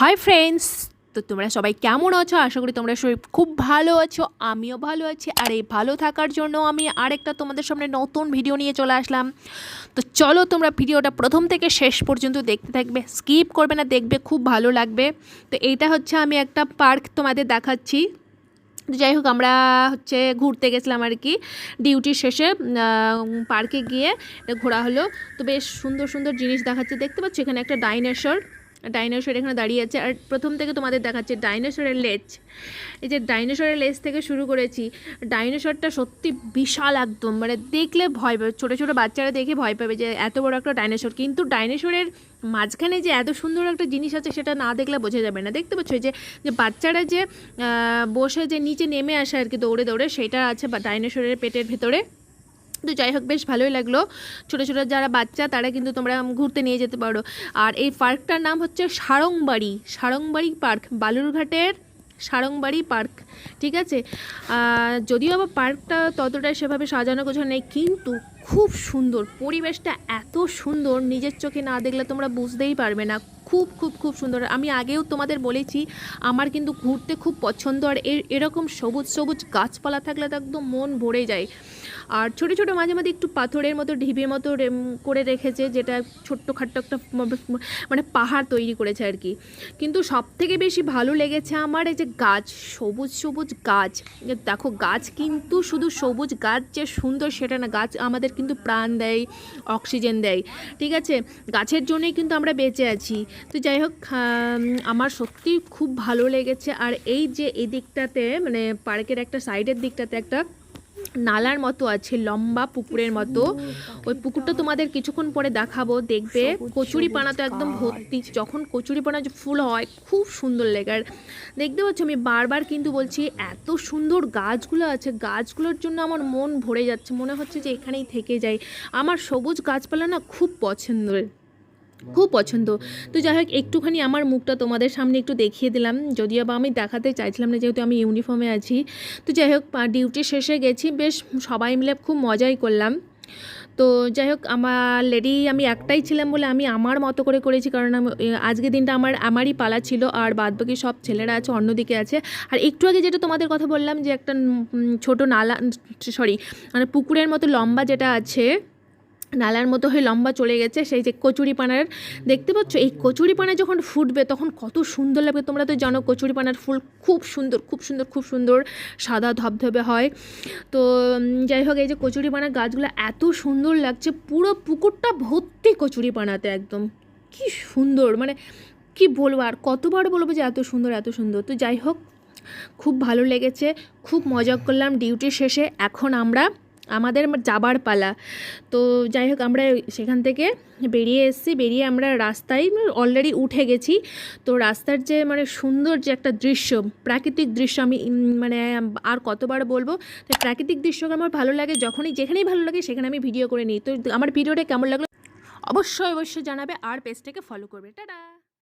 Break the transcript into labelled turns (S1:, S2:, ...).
S1: Hi friends তো তোমরা সবাই কেমন আছো? আশা করি তোমরা সবাই খুব ভালো আছো, আমিও ভালো আছি। আর এই ভালো থাকার জন্য আমি আরেকটা তোমাদের সামনে নতুন ভিডিও নিয়ে চলে আসলাম। তো চলো তোমরা ভিডিওটা প্রথম থেকে শেষ পর্যন্ত দেখতে থাকবে স্কিপ করবে না, দেখবে খুব ভালো লাগবে। তো এইটা হচ্ছে আমি একটা পার্ক তোমাদের দেখাচ্ছি। যাই হোক, আমরা হচ্ছে ঘুরতে গেছিলাম আর কি। ডিউটির শেষে পার্কে গিয়ে ঘোরা হলো। তো বেশ সুন্দর সুন্দর জিনিস দেখাচ্ছে। দেখতে পাচ্ছ এখানে একটা ডাইনোসর ডাইনোসর এখানে দাঁড়িয়ে আছে। আর প্রথম থেকে তোমাদের দেখাচ্ছে ডাইনোসরের লেজ। এই যে ডাইনোসরের লেজ থেকে শুরু করেছি, ডাইনোসরটা সত্যি বিশাল একদম। মানে দেখলে ভয় পাবে, ছোটো ছোটো বাচ্চারা দেখে ভয় পাবে যে এত বড় একটা ডাইনোসর। কিন্তু ডাইনোসরের মাঝখানে যে এত সুন্দর একটা জিনিস আছে, সেটা না দেখলে বোঝা যাবে না। দেখতে পাচ্ছ যে যে বাচ্চারা যে বসে যে নিচে নেমে আসে আর কি দৌড়ে দৌড়ে, সেটা আছে বা ডাইনোসরের পেটের ভেতরে। তো যাই হোক, বেশ ভালোই লাগল। ছোটো ছোটো যারা বাচ্চা, তারা কিন্তু তোমরা ঘুরতে নিয়ে যেতে পারো। আর এই পার্কটার নাম হচ্ছে সারংবাড়ি। সারংবাড়ি পার্ক, বালুরঘাটের সারংবাড়ি পার্ক, ঠিক আছে? যদিও আবার পার্কটা ততটা সেভাবে সাজানো গোছানো নেই, কিন্তু খুব সুন্দর। পরিবেশটা এত সুন্দর, নিজের চোখে না দেখলে তোমরা বুঝতেই পারবে না। খুব খুব খুব সুন্দর। আমি আগেও তোমাদের বলেছি, আমার কিন্তু ঘুরতে খুব পছন্দ। আর এর- এরকম সবুজ সবুজ গাছপালা থাকলে তো একদম মন ভরে যায়। আর ছোটো ছোটো মাঝে মাঝে একটু পাথরের মতো, ঢিবির মতো করে রেখেছে, যেটা ছোট্ট খাট্ট একটা মানে পাহাড় তৈরি করেছে আর কি। কিন্তু সব থেকে বেশি ভালো লেগেছে আমার এই যে গাছ, সবুজ সবুজ গাছ। দেখো, গাছ কিন্তু শুধু সবুজ গাছ যে সুন্দর সেটা না, গাছ আমাদের কিন্তু প্রাণ দেয়, অক্সিজেন দেয়, ঠিক আছে? গাছের জন্যই কিন্তু আমরা বেঁচে আছি। তো যাই হোক আমার সত্যি খুব ভালো লেগেছে। আর এই যে এই দিকটাতে মানে পার্কের একটা সাইডের দিকটাতে একটা নালার মতো আছে লম্বা পুকুরের মতো। ওই পুকুরটা তোমাদের কিছুক্ষণ পরে দেখাবো দেখবে। কচুরি পানা তো একদম ভর্তি। যখন কচুরি পানা যে ফুল হয় খুব সুন্দর লাগে। আর দেখতে পাচ্ছ আমি বারবার কিন্তু বলছি এত সুন্দর গাছগুলো আছে। গাছগুলোর জন্য আমার মন ভরে যাচ্ছে। মনে হচ্ছে যে এখানেই থেকে যাই। আমার সবুজ গাছপালা না খুব পছন্দের। খুব পছন্দ। তো যাই হোক একটুখানি আমার মুখটা তোমাদের সামনে একটু দেখিয়ে দিলাম। যদিও বা আমি দেখাতে চাইছিলাম না, যেহেতু আমি ইউনিফর্মে আছি। তো যাই হোক ডিউটি শেষে গেছি, বেশ সবাই মিলে খুব মজাই করলাম। তো যাই হোক আমার লেডি, আমি একটাই ছিলাম বলে আমি আমার মতো করে করেছি, কারণ আমি আজকে দিনটা আমার, আমারই পালা ছিল, আর বাদবাকি সব ছেলেরা আছে, অন্যদিকে আছে। আর একটু আগে যেটা তোমাদের কথা বললাম, যে একটা ছোট নালা, সরি মানে পুকুরের মতো লম্বা যেটা আছে নালার মতো হয়ে লম্বা চলে গেছে, সেই যে কচুরিপানার দেখতে পাচ্ছ? এই কচুরিপানা যখন ফুটবে, তখন কত সুন্দর লাগবে। তোমরা তো জানো কচুরিপানার ফুল খুব সুন্দর খুব সুন্দর খুব সুন্দর সাদা ধবধবে হয়। তো যাই হোক, এই যে কচুরিপানার গাছগুলো এত সুন্দর লাগছে, পুরো পুকুরটা ভর্তি কচুরিপানাতে একদম। কি সুন্দর মানে কি বলব, আর কতবার বলব যে এত সুন্দর এত সুন্দর। তো যাই হোক, খুব ভালো লেগেছে, খুব মজা করলাম ডিউটি শেষে। এখন আমরা আমাদের যাবার পালা। তো যাই হোক, আমরা সেখান থেকে বেরিয়ে এসেছি। বেরিয়ে আমরা রাস্তায় অলরেডি উঠে গেছি। তো রাস্তার যে মানে সুন্দর যে একটা দৃশ্য, প্রাকৃতিক দৃশ্য আমি মানে আর কতবার বলব তো প্রাকৃতিক দৃশ্যকে আমার ভালো লাগে, যখনই যেখানেই ভালো লাগে সেখানে আমি ভিডিও করে নিই। তো আমার ভিডিওটা কেমন লাগল? অবশ্যই অবশ্যই জানাবে আর পেজটাকে ফলো করবে। টাটা!